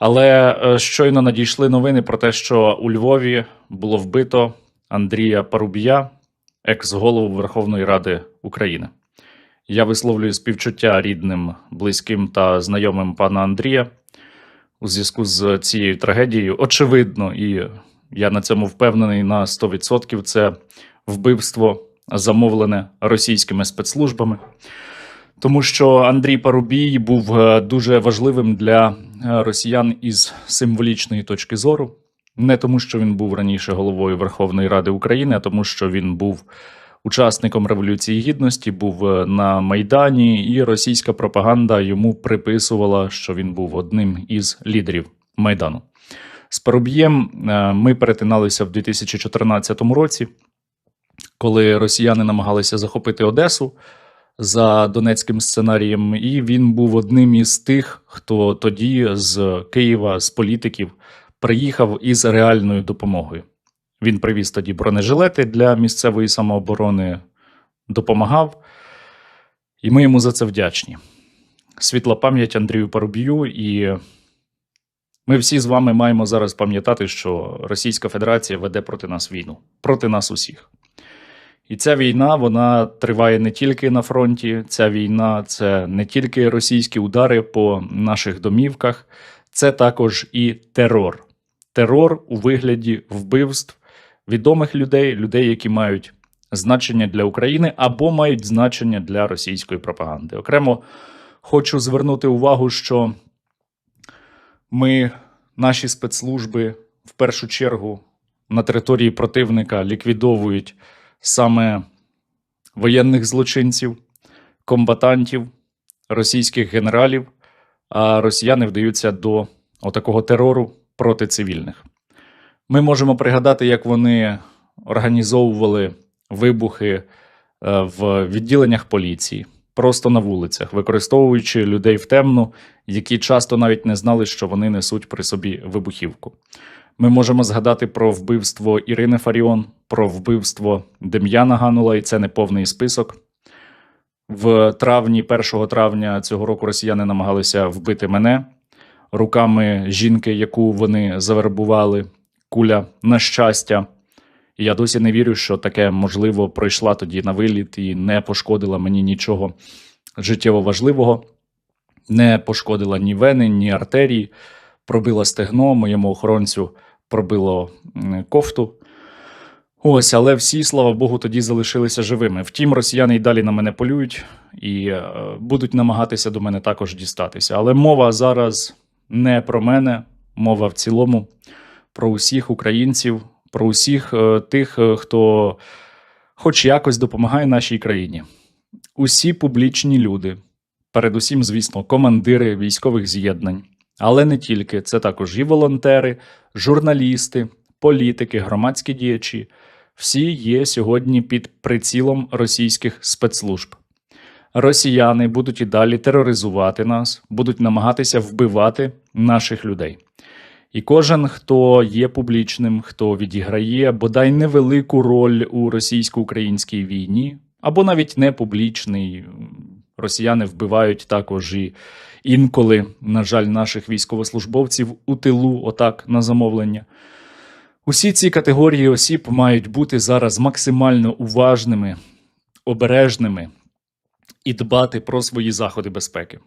Але е, щойно надійшли новини про те, що у Львові було вбито Андрія Парубія, екс-голову Верховної Ради України. Я висловлюю співчуття рідним, близьким та знайомим пана Андрія у зв'язку з цією трагедією. Очевидно, і я на цьому впевнений на 100%, це вбивство замовлене російськими спецслужбами. Тому що Андрій Парубій був е, дуже важливим для росіян із символічної точки зору. Не тому, що він був раніше головою Верховної Ради України, а тому, що він був учасником Революції Гідності, був е, на Майдані, і російська пропаганда йому приписувала, що він був одним із лідерів Майдану. З Парубієм е, ми перетиналися в 2014 році, коли росіяни намагалися захопити Одесу за донецьким сценарієм, і він був одним із тих, хто тоді з Києва, з політиків, приїхав із реальною допомогою. Він привіз тоді бронежилети для місцевої самооборони, допомагав, і ми йому за це вдячні. Світла пам'ять Андрію Парубію, і ми всі з вами маємо зараз пам'ятати, що Російська Федерація веде проти нас війну, проти нас усіх. І ця війна вона триває не тільки на фронті. Ця війна це не тільки російські удари по наших домівках, це також і терор. Терор у вигляді вбивств відомих людей, людей, які мають значення для України або мають значення для російської пропаганди. Окремо хочу звернути увагу, що ми, наші спецслужби, в першу чергу на території противника ліквідовують саме воєнних злочинців, комбатантів, російських генералів, а росіяни вдаються до отакого терору проти цивільних. Ми можемо пригадати, як вони організовували вибухи е, в відділеннях поліції, просто на вулицях, використовуючи людей в темну, які часто навіть не знали, що вони несуть при собі вибухівку. Ми можемо згадати про вбивство Ірини Фаріон, про вбивство Дем'яна Ганула, і це не повний список. В травні, 1 травня цього року росіяни намагалися вбити мене руками жінки, яку вони завербували. Куля на щастя. І я досі не вірю, що таке можливо пройшла тоді на виліт і не пошкодила мені нічого життєво важливого, не пошкодила ні вени, ні артерії, пробила стегно, моєму охоронцю пробило кофту. Ось, але всі, слава Богу, тоді залишилися живими. Втім, росіяни й далі на мене полюють і е, будуть намагатися до мене також дістатися. Але мова зараз не про мене, мова в цілому про усіх українців, про усіх е, тих, е, хто хоч якось допомагає нашій країні. Усі публічні люди, передусім, звісно, командири військових з'єднань, але не тільки, це також і волонтери, журналісти, політики, громадські діячі. Всі є сьогодні під прицілом російських спецслужб. Росіяни будуть і далі тероризувати нас, будуть намагатися вбивати наших людей. І кожен, хто є публічним, хто відіграє бодай невелику роль у російсько-українській війні, або навіть не публічний, росіяни вбивають також і інколи, на жаль, наших військовослужбовців у тилу, отак на замовлення. Усі ці категорії осіб мають бути зараз максимально уважними, обережними і дбати про свої заходи безпеки.